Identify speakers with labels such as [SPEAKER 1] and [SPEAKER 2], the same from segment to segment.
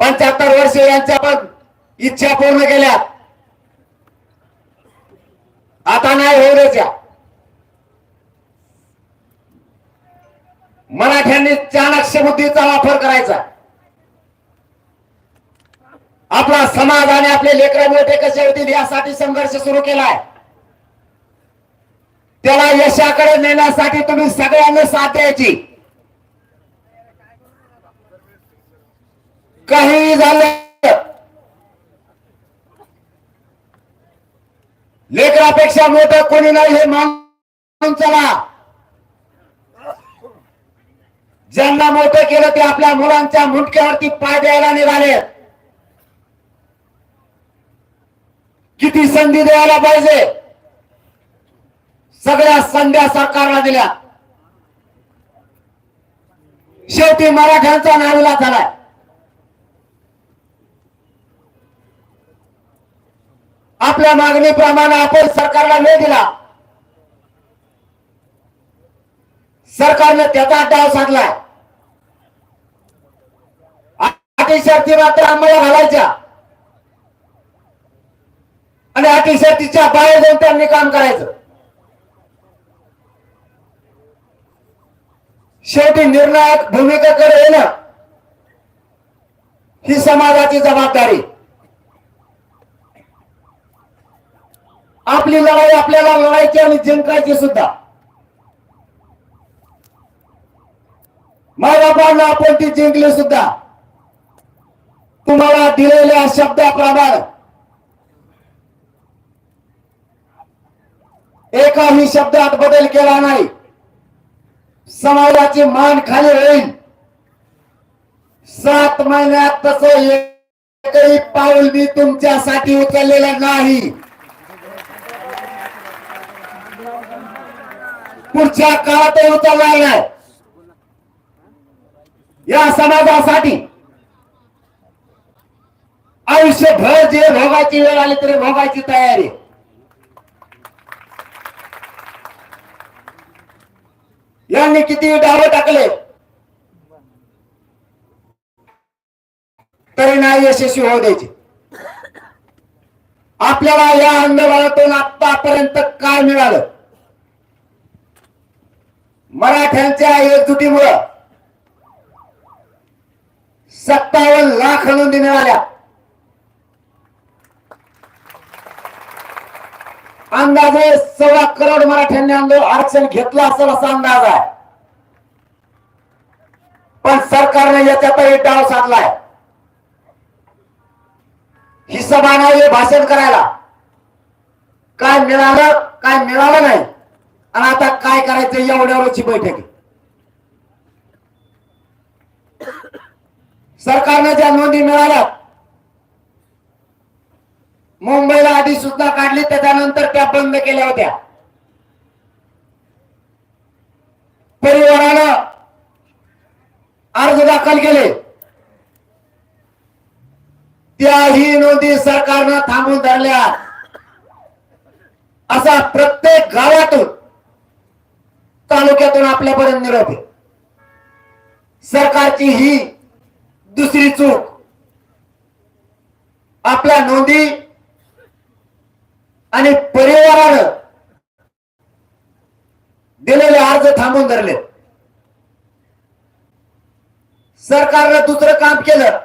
[SPEAKER 1] पंच्याहत्तर वर्ष यांच्या पण इच्छा पूर्ण केल्या आता नाही होऊ द्यायच्या. मराठ्यांनी चाणक्य बुद्धीचा वापर करायचा. आपला समाज आणि आपले लेकर मोठे कसे होतील यासाठी संघर्ष सुरू केलाय. त्याला यशाकडे नेण्यासाठी तुम्ही सगळ्यांना साथ द्यायची. काही झालं. लेकरापेक्षा मोठं कोणी नाही हे मानून चला. ज्यांना मोठं केलं ते आपल्या मुलांच्या मुंडक्यावरती पाय द्यायला निघाले. किती संधी द्यायला पाहिजे? सगळ्या संध्या सरकारला दिल्या. शेवटी मराठ्यांचा नाविला झालाय आपल्या मागणीप्रमाणे आपण सरकारला वेळ दिला. सरकारने त्याचा डाव साधला अटी शर्ती मात्र आम्हाला घालायच्या. आणि अटी शर्तीच्या बाहेर जाऊन त्यांनी काम करायचं. शेवटी निर्णायक भूमिकेकडे येणं ही समाजाची जबाबदारी. आपली लढाई आपल्याला लढायची आणि जिंकायची सुद्धा. मायबापांना आपण ती जिंकली सुद्धा. तुम्हाला दिलेल्या शब्दाप्रमाणे एकाही शब्दात बदल केला नाही. समाजाची मान खाली होईल सात महिन्यात तसं एकही पाऊल मी तुमच्यासाठी उचललेलं नाही. पुढच्या काळातही उचलणार नाही. या समाजासाठी आयुष्यभर जे भोगायची वेळ आली तरी भोगायची तयारी. यांनी किती डाव टाकले? तरी नाही यशस्वी होऊ द्यायचे. आपल्याला या आंदोलनातून आतापर्यंत काय मिळालं? मराठ्यांच्या एकजुटीमुळं सत्तावन्न लाख नोंदी मिळाल्या. अंदाजे सव्वा करोड मराठ्यांनी आंदोलन आरक्षण घेतलं असेल असा अंदाज आहे. पण सरकारने याच्यातही डाव साधलाय. ही सभा नाही हे भाषण करायला. काय मिळालं काय मिळालं नाही. आणि आता काय करायचं एवढ्यावरची बैठक? आहे सरकारनं ज्या नोंदी मिळाल्या मुंबईला आधी सुद्धा काढली त्याच्यानंतर त्या बंद केल्या होत्या. परिवारानं अर्ज दाखल केले. त्याही नोंदी सरकारनं थांबून धरल्या. असा प्रत्येक गावातून तालुक्यातून आपल्यापर्यंत निरोप आहे. सरकारची ही दुसरी चूक आपल्या नोंदी आणि परिवारानं दिलेले अर्ज थांबून धरले. सरकारनं दुसरं काम केलं.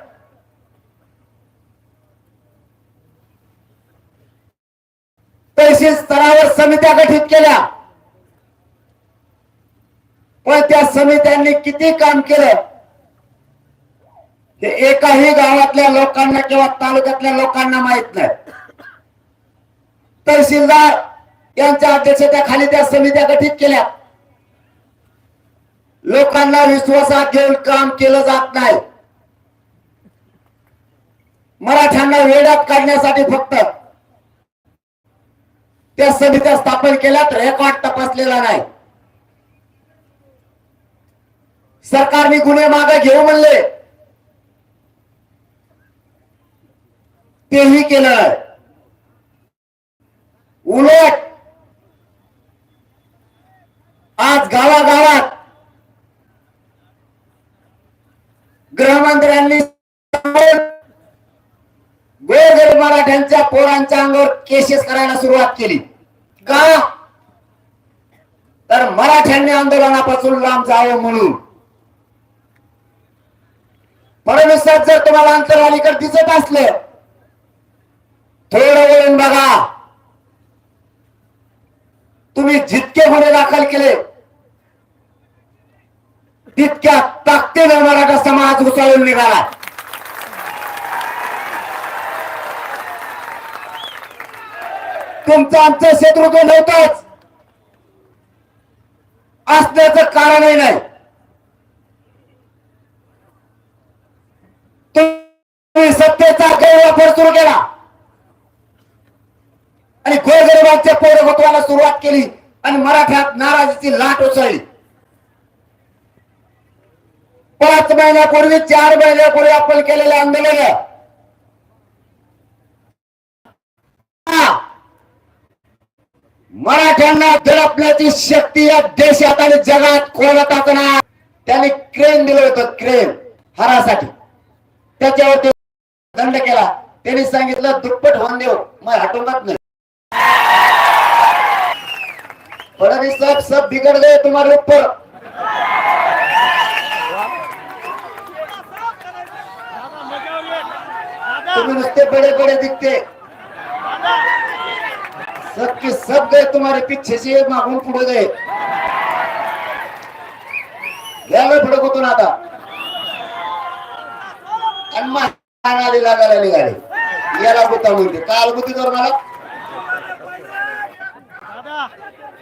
[SPEAKER 1] तहसील स्तरावर समित्या गठीत केल्या. पण त्या समित्यांनी किती काम केलं? ते एकाही गावातल्या लोकांना किंवा तालुक्यातल्या लोकांना माहीत नाही. तहसीलदार यांच्या अध्यक्षतेखाली त्या समित्या गठीत केल्या. लोकांना विश्वासात घेऊन काम केलं जात नाही. मराठ्यांना वेड्यात काढण्यासाठी फक्त त्या समित्या स्थापन केल्यात रेकॉर्ड तपासलेला नाही. सरकारने गुन्हे मागे घेऊ म्हणले. तेही केलं उलट आज गावागावात गृहमंत्र्यांनी गोरगरीब मराठ्यांच्या पोरांच्या अंगावर केसेस करायला सुरुवात केली. का? तर मराठ्यांनी आंदोलनापासून लांब जावं म्हणून. परमेश्वर जर तुम्हाला अंतर अलीकडे दिसत असले थोडं वळून बघा. तुम्ही जितके गुन्हे दाखल केले तितक्या ताकदीने मराठा समाज उचलून निघाला. तुमचं आमचं शत्रुत्व नव्हतंच. असण्याचं कारणही नाही. त्यांनी सत्तेचा गैरवापर सुरू केला. आणि गोरगरिबांच्या पौरगत्वाला सुरुवात केली आणि मराठ्यात नाराजीची लाट उसळली. पाच महिन्यापूर्वी चार महिन्यापूर्वी आपण केलेले आंदोलन मराठ्यांना दडपण्याची शक्ती या देशात आणि जगात कोणत त्यांनी क्रेन दिलं होतं क्रेन हरासाठी. त्याच्यावरती दंड केला. त्यांनी सांगितलं दुप्पट होऊन देऊ. मग हटवणार नाही. फडणवीस साहेब सब बिगड़ गए तुम्हारे ऊपर तुम्हें नुसते बड़े बड़े दिखते. सबके सब गए तुम्हारे पीछे से मागून पुढे गए. याला पुढे कुठून आता. लागायला निघाले याला बुता म्हणते. काल बुती कर मला
[SPEAKER 2] दादा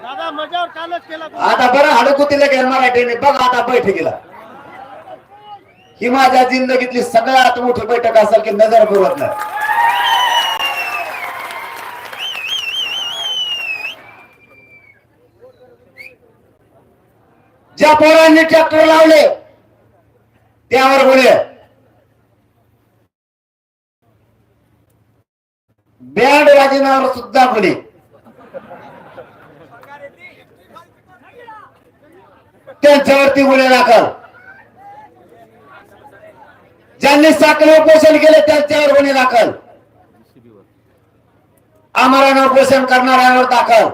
[SPEAKER 2] दादा मजावर कालच केला
[SPEAKER 1] आता बरं हडकुतीला घ्या मराठीने बघ आता बैठकीला. ही माझ्या जिंदगीतली सगळ्यात मोठी बैठक असेल की नजर पुरवत नाही. ज्या पोरांनी ट्रॅक्टर लावले त्यावर गुन्हे. बॅड वाजवण्यावर सुद्धा म्हणे. त्यांच्यावरती गुन्हे दाखल. ज्यांनी साखर उपोषण केले त्यांच्यावर गुन्हे दाखल. आमरण उपोषण करणाऱ्यांवर दाखल.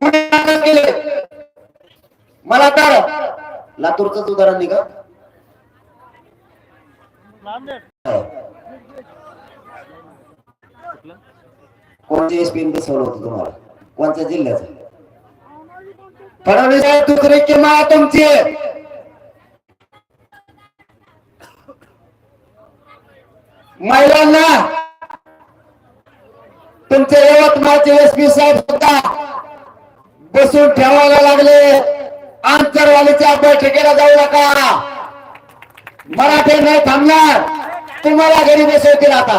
[SPEAKER 1] गुन्हे दाखल केले. मला तर लातूरच उदाहरण निघा.
[SPEAKER 2] नांदेड
[SPEAKER 1] कोणत्या एसपी बसवलं होतं तुम्हाला? कोणत्या जिल्ह्याचं? फडणवीस साहेब दुसरी किंमत तुमची. महिलांना तुमचे यवतमाळचे एस पी साहेब सुद्धा बसून ठेवायला लागले. आंतरवालीच्या बैठकीला जाऊ नका. मराठी नाही थांबणार. तुम्हाला घरी बसवतील आता.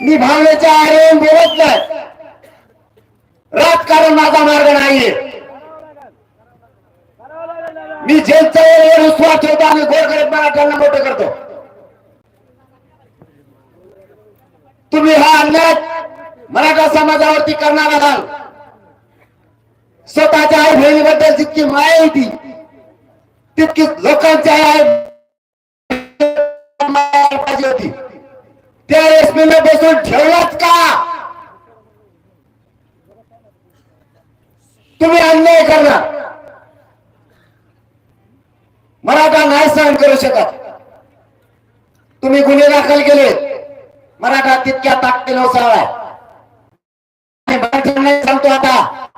[SPEAKER 1] मी भावनेच्या आरेन बोलत नाही. राजकारण माझा मार्ग नाहीये. मी जेलचा वेळेवर विश्वास ठेवतो आणि गोरगरीब मराठ्यांना मोठं करतो. तुम्ही हा अन्याय मराठा समाजावरती करणार आहात. स्वतःच्या आई बहिणीबद्दल जितकी माया होती तितकी लोकांच्या पाहिजे होती त्या रेशमीला बसून ठेवलाच का? तुम्ही अन्याय करणार. मराठा नाही सहन करू शकत. तुम्ही गुन्हे दाखल केले मराठा तितक्या ताकदीने उसळलाय. आणि सांगतो आता